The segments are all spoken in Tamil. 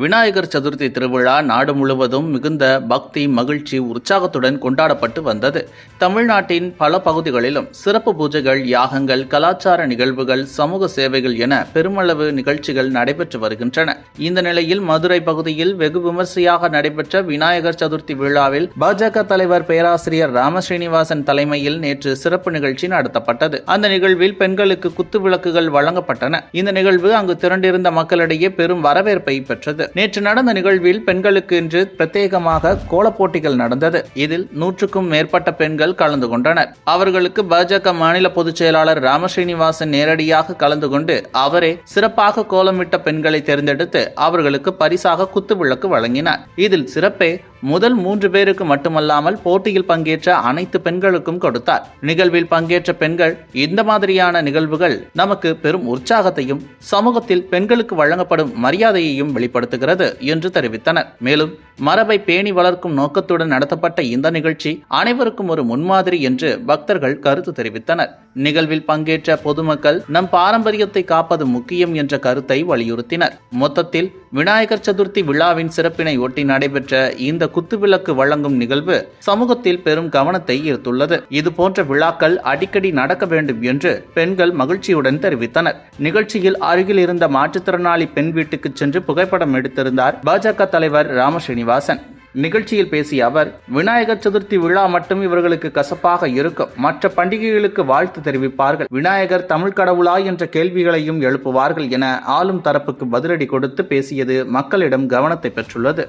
விநாயகர் சதுர்த்தி திருவிழா நாடு முழுவதும் மிகுந்த பக்தி மகிழ்ச்சி உற்சாகத்துடன் கொண்டாடப்பட்டு வந்தது. தமிழ்நாட்டின் பல பகுதிகளிலும் சிறப்பு பூஜைகள் யாகங்கள் கலாச்சார நிகழ்வுகள் சமூக சேவைகள் என பெருமளவு நிகழ்ச்சிகள் நடைபெற்று வருகின்றன. இந்த நிலையில் மதுரை பகுதியில் வெகு விமர்சையாக நடைபெற்ற விநாயகர் சதுர்த்தி விழாவில் பாஜக தலைவர் பேராசிரியர் ராமஸ்ரீனிவாசன் தலைமையில் நேற்று சிறப்பு நிகழ்ச்சி நடத்தப்பட்டது. அந்த நிகழ்வில் பெண்களுக்கு குத்து விளக்குகள் வழங்கப்பட்டன. இந்த நிகழ்வு அங்கு திரண்டிருந்த மக்களிடையே பெரும் வரவேற்பை பெற்றது. நேற்று நடந்த நிகழ்வில் பெண்களுக்கு இன்று பிரத்யேகமாக கோலப் போட்டிகள் நடந்தது. இதில் நூற்றுக்கும் மேற்பட்ட பெண்கள் கலந்து கொண்டனர். அவர்களுக்கு பாஜக மாநில பொதுச் செயலாளர் ராமஸ்ரீனிவாசன் நேரடியாக கலந்து கொண்டு அவரே சிறப்பாக கோலமிட்ட பெண்களை தேர்ந்தெடுத்து அவர்களுக்கு பரிசாக குத்துவிளக்கு வழங்கினார். இதில் சிறப்பே முதல் மூன்று பேருக்கு மட்டுமல்லாமல் போட்டியில் பங்கேற்ற அனைத்து பெண்களுக்கும் கொடுத்தார். நிகழ்வில் பங்கேற்ற பெண்கள் இந்த மாதிரியான நிகழ்வுகள் நமக்கு பெரும் உற்சாகத்தையும் சமூகத்தில் பெண்களுக்கு வழங்கப்படும் மரியாதையையும் ஏற்படுத்துகிறது என்று தெரிவித்தனர். மேலும் மரபை பேணி வளர்க்கும் நோக்கத்துடன் நடத்தப்பட்ட இந்த நிகழ்ச்சி அனைவருக்கும் ஒரு முன்மாதிரி என்று பக்தர்கள் கருத்து தெரிவித்தனர். நிகழ்வில் பங்கேற்ற பொதுமக்கள் நம் பாரம்பரியத்தை காப்பது முக்கியம் என்ற கருத்தை வலியுறுத்தினர். மொத்தத்தில் விநாயகர் சதுர்த்தி விழாவின் சிறப்பினை ஒட்டி நடைபெற்ற இந்த குத்துவிளக்கு வழங்கும் நிகழ்வு சமூகத்தில் பெரும் கவனத்தை ஈர்த்துள்ளது. இது போன்ற விழாக்கள் அடிக்கடி நடக்க வேண்டும் என்று பெண்கள் மகிழ்ச்சியுடன் தெரிவித்தனர். நிகழ்ச்சியில் அருகில் இருந்த மாற்றுத்திறனாளி பெண் வீட்டுக்கு சென்று புகைப்படம் எடுத்திருந்தார் பாஜக தலைவர் ராமஸ்ரீனிவாசன் நிகழ்ச்சியில் பேசிய அவர் விநாயகர் சதுர்த்தி விழா மட்டும் இவர்களுக்கு கசப்பாக இருக்கும். மற்ற பண்டிகைகளுக்கு வாழ்த்து தெரிவிப்பார்கள். விநாயகர் தமிழ் கடவுளா என்ற கேள்விகளையும் எழுப்புவார்கள் என ஆளும் தரப்புக்கு பதிலடி கொடுத்து பேசியது மக்களிடம் கவனத்தை பெற்றுள்ளது.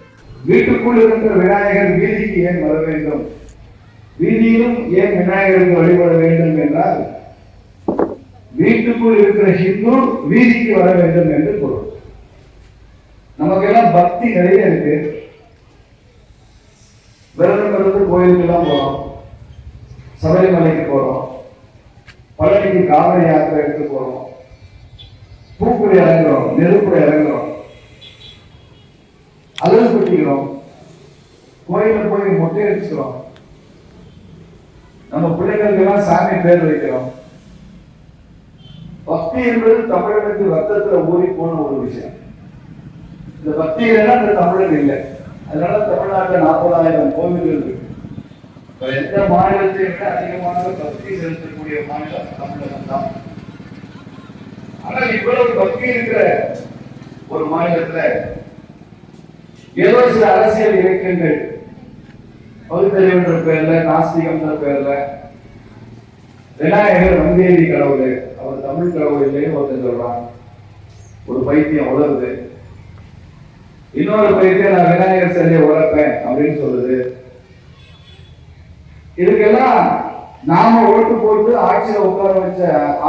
வீட்டுக்குள் இருக்கிற விநாயகர் வீதிக்கு ஏன் வர வேண்டும்? வீதியிலும் ஏன் விநாயகருக்கு வழிபட வேண்டும் என்றால் வீட்டுக்குள் இருக்கிற ஹிந்து வீதிக்கு வர வேண்டும் என்று பொருள். நமக்கெல்லாம் பக்தி நிறைய இருக்கு. விரதம் இருந்து கோயிலுக்கெல்லாம் போறோம். சபரிமலைக்கு போறோம். பழனிக்கு காவிரி யாத்திரை எடுத்து போறோம். பூக்குடி இறங்குறோம். நெருப்புடி இறங்குறோம். அழுது கொட்டிக்கிறோம். கோயில போய் மொட்டை அடிச்சுக்கிறோம். நம்ம பிள்ளைகளுக்கெல்லாம் சாமி பேர் வைக்கிறோம். பக்தி என்பது தமிழனுக்கு ரத்தத்துல ஊறி போன ஒரு விஷயம். இந்த பக்தி இல்லைன்னா இந்த தமிழன் இல்லை. அதனால தமிழ்நாட்டுல நாற்பதாயிரம் கோவில்கள் இருக்கு. இப்ப எந்த மாநிலத்தை விட அதிகமான பக்தி செலுத்தக்கூடிய மாநிலம் தமிழகம் தான். ஆனால் இவ்வளவு பக்தி இருக்கிற ஒரு மாநிலத்துல ஏதோ சில அரசியல் இயக்கங்கள். பகுத்தறிவுன்ற பேர்ல நாஸ்திகம்ன்ற பேர்ல விநாயகர் வந்தேரி கடவுள் அவர் தமிழ் கடவுள் இல்லையே ஒருத்தர் சொல்றான் ஒரு பைத்தியம் உலருது இன்னொரு பைத்தியம் நான் விநாயகர் சிலையை உழைப்பேன் அப்படின்னு சொல்லுது. இதுக்கெல்லாம் நாம ஓட்டு போட்டு ஆட்சியில உட்கார வச்ச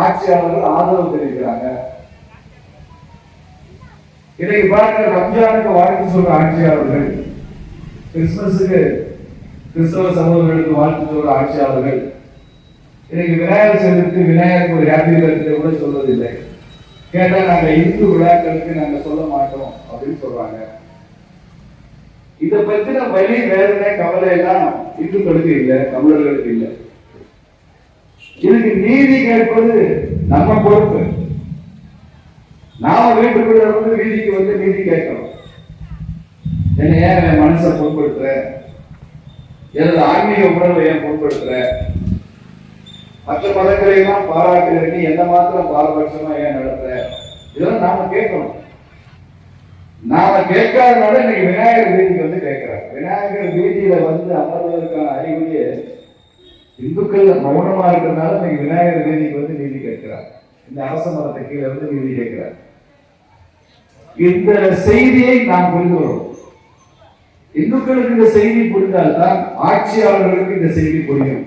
ஆட்சியாளர்கள் ஆதரவு தெரிவிக்கிறாங்க. இன்னைக்கு பாருங்க ரம்ஜானுக்கு வாழ்த்து சொல்ற ஆட்சியாளர்கள் கிறிஸ்துமஸுக்கு கிறிஸ்தவ சமூகங்களுக்கு வாழ்த்து சொல்ற ஆட்சியாளர்கள் இன்னைக்கு விநாயகர் சதுர்த்தி விநாயகர் ஒரு ஹாப்பி பர்த்டே கூட சொல்வதில்லை. கேட்டா நாங்க இந்து விழாக்களுக்கு நாங்க சொல்ல மாட்டோம் அப்படின்னு சொல்றாங்க. இதை பத்தின வழி வேதனை கவலை எல்லாம் இந்துக்களுக்கு இல்லை தமிழர்களுக்கு இல்லை. இதுக்கு நீதி கேட்பது நம்ம பொறுப்பு. நாம வீட்டுக்குள்ள வந்து வீதிக்கு வந்து நீதி கேட்கணும். என்ன ஏன் என் மனசை பொருட்படுத்துற எனது ஆன்மீக உணர்வை ஏன் பொருட்படுத்துற மற்ற மதங்களை எல்லாம் பாராட்டுகிற நீ என்ன மாத்திரம் பாரபட்சமா ஏன் நடத்துற? இதெல்லாம் நாம கேட்கணும். நாம கேட்காதனால இன்னைக்கு விநாயகர் வீதிக்கு வந்து கேட்கிறார். விநாயகர் வீதியில வந்து அமர்வதற்கான அறிகுறிய இந்துக்கள் மௌனமா இருக்கிறதுனால இன்னைக்கு விநாயகர் வீதிக்கு வந்து நீதி கேட்கிறார். இந்த அரச மரத்தை கீழே வந்து நீதி கேட்கிறார். இந்த செய்தியை நாம் புரிந்து வரும் இந்துக்களுக்கு இந்த செய்தி புரிந்தால்தான் ஆட்சியாளர்களுக்கு இந்த செய்தி புரியும்.